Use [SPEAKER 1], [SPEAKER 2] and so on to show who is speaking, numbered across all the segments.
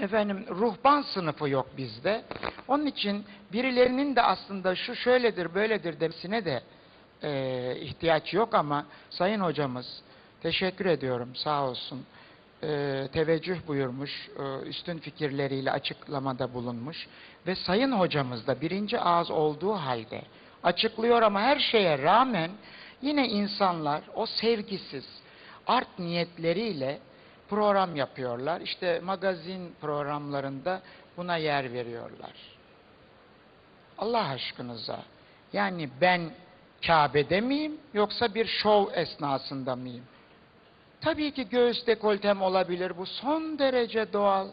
[SPEAKER 1] efendim ruhban sınıfı yok bizde. Onun için birilerinin de aslında şu şöyledir böyledir demesine de e, ihtiyaç yok ama Sayın Hocamız teşekkür ediyorum sağ olsun e, teveccüh buyurmuş, e, üstün fikirleriyle açıklamada bulunmuş ve Sayın Hocamız da birinci ağız olduğu halde açıklıyor ama her şeye rağmen yine insanlar o sevgisiz art niyetleriyle program yapıyorlar. İşte magazin programlarında buna yer veriyorlar. Allah aşkınıza yani ben Kabe'de miyim yoksa bir şov esnasında mıyım? Tabii ki göğüs dekoltem olabilir. Bu son derece doğal.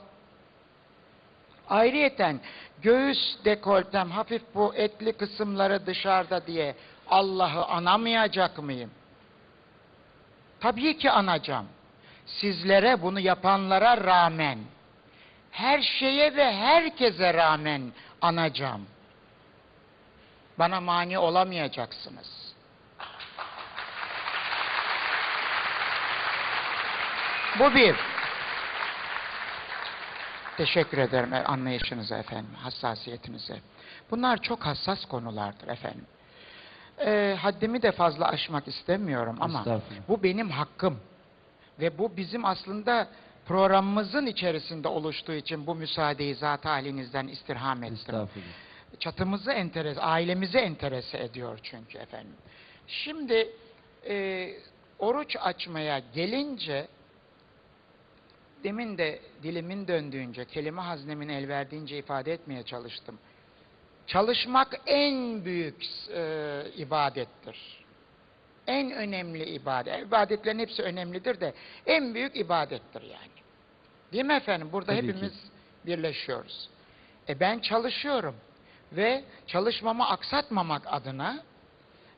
[SPEAKER 1] Ayrıyeten göğüs dekoltem hafif bu etli kısımları dışarıda diye Allah'ı anamayacak mıyım? Tabii ki anacağım. Sizlere bunu yapanlara rağmen, her şeye ve herkese rağmen anacağım. Bana mani olamayacaksınız. Bu bir. Teşekkür ederim anlayışınıza efendim, hassasiyetinize. Bunlar çok hassas konulardır efendim. Ee, haddimi de fazla aşmak istemiyorum ama bu benim hakkım. Ve bu bizim aslında programımızın içerisinde oluştuğu için bu müsaadeyi zat halinizden istirham ettim. Çatımızı enteres, ailemizi enterese ediyor çünkü efendim. Şimdi e, oruç açmaya gelince demin de dilimin döndüğünce, kelime haznemin el verdiğince ifade etmeye çalıştım. Çalışmak en büyük e, ibadettir. En önemli ibadet. İbadetlerin hepsi önemlidir de en büyük ibadettir yani. Değil mi efendim? Burada
[SPEAKER 2] Tabii ki.
[SPEAKER 1] hepimiz birleşiyoruz. E ben çalışıyorum ve çalışmamı aksatmamak adına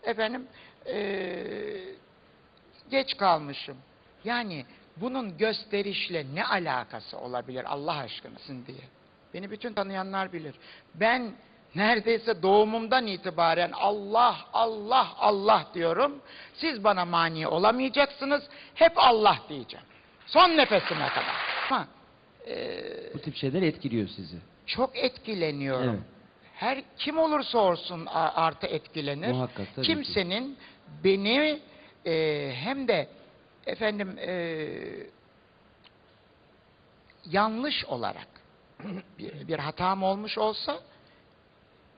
[SPEAKER 1] efendim eee, geç kalmışım. Yani bunun gösterişle ne alakası olabilir Allah aşkınasın diye. Beni bütün tanıyanlar bilir. Ben neredeyse doğumumdan itibaren Allah, Allah, Allah diyorum. Siz bana mani olamayacaksınız. Hep Allah diyeceğim. Son nefesime kadar. Ama eee,
[SPEAKER 2] Bu tip şeyler etkiliyor sizi.
[SPEAKER 1] çok etkileniyorum.
[SPEAKER 2] Evet.
[SPEAKER 1] Her kim olursa olsun a- artı etkilenir.
[SPEAKER 2] Muhakkak, tabii ki.
[SPEAKER 1] Kimsenin beni e, hem de efendim e, yanlış olarak bir, bir hatam olmuş olsa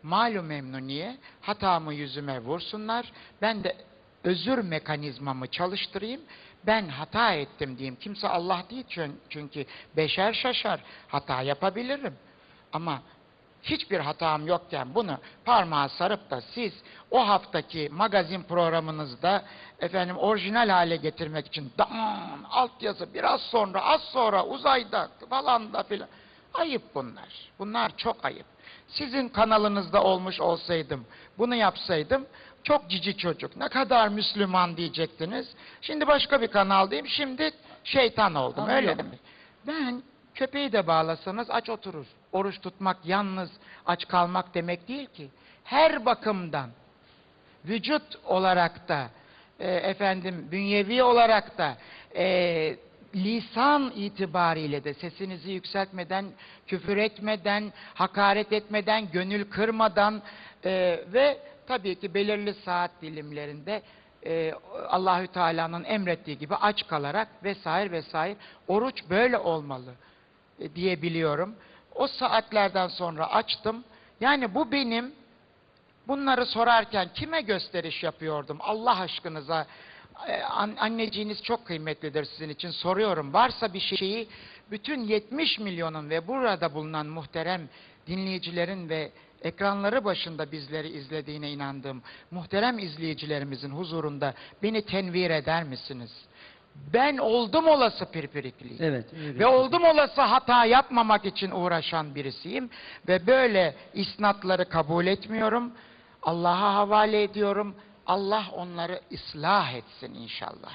[SPEAKER 1] malum memnuniye hatamı yüzüme vursunlar. Ben de özür mekanizmamı çalıştırayım. Ben hata ettim diyeyim. Kimse Allah değil çün- çünkü beşer şaşar. Hata yapabilirim. Ama hiçbir hatam yokken bunu parmağa sarıp da siz o haftaki magazin programınızda efendim orijinal hale getirmek için dam altyazı biraz sonra az sonra uzayda falan da filan ayıp bunlar. Bunlar çok ayıp. Sizin kanalınızda olmuş olsaydım, bunu yapsaydım çok cici çocuk, ne kadar Müslüman diyecektiniz. Şimdi başka bir kanaldayım, şimdi şeytan oldum, öyle
[SPEAKER 2] Anlıyorum.
[SPEAKER 1] mi? Ben köpeği de bağlasanız aç oturur. Oruç tutmak yalnız aç kalmak demek değil ki. Her bakımdan, vücut olarak da, e, efendim bünyevi olarak da, e, lisan itibariyle de sesinizi yükseltmeden, küfür etmeden, hakaret etmeden, gönül kırmadan e, ve tabii ki belirli saat dilimlerinde e, Allahü Teala'nın emrettiği gibi aç kalarak vesaire vesaire oruç böyle olmalı e, diyebiliyorum. O saatlerden sonra açtım. Yani bu benim Bunları sorarken kime gösteriş yapıyordum Allah aşkınıza? An- anneciğiniz çok kıymetlidir sizin için soruyorum. Varsa bir şeyi bütün 70 milyonun ve burada bulunan muhterem dinleyicilerin ve ekranları başında bizleri izlediğine inandığım muhterem izleyicilerimizin huzurunda beni tenvir eder misiniz? Ben oldum olası pirpirikliyim.
[SPEAKER 2] Evet.
[SPEAKER 1] Ve oldum olası hata yapmamak için uğraşan birisiyim ve böyle isnatları kabul etmiyorum. Allah'a havale ediyorum. Allah onları ıslah etsin inşallah.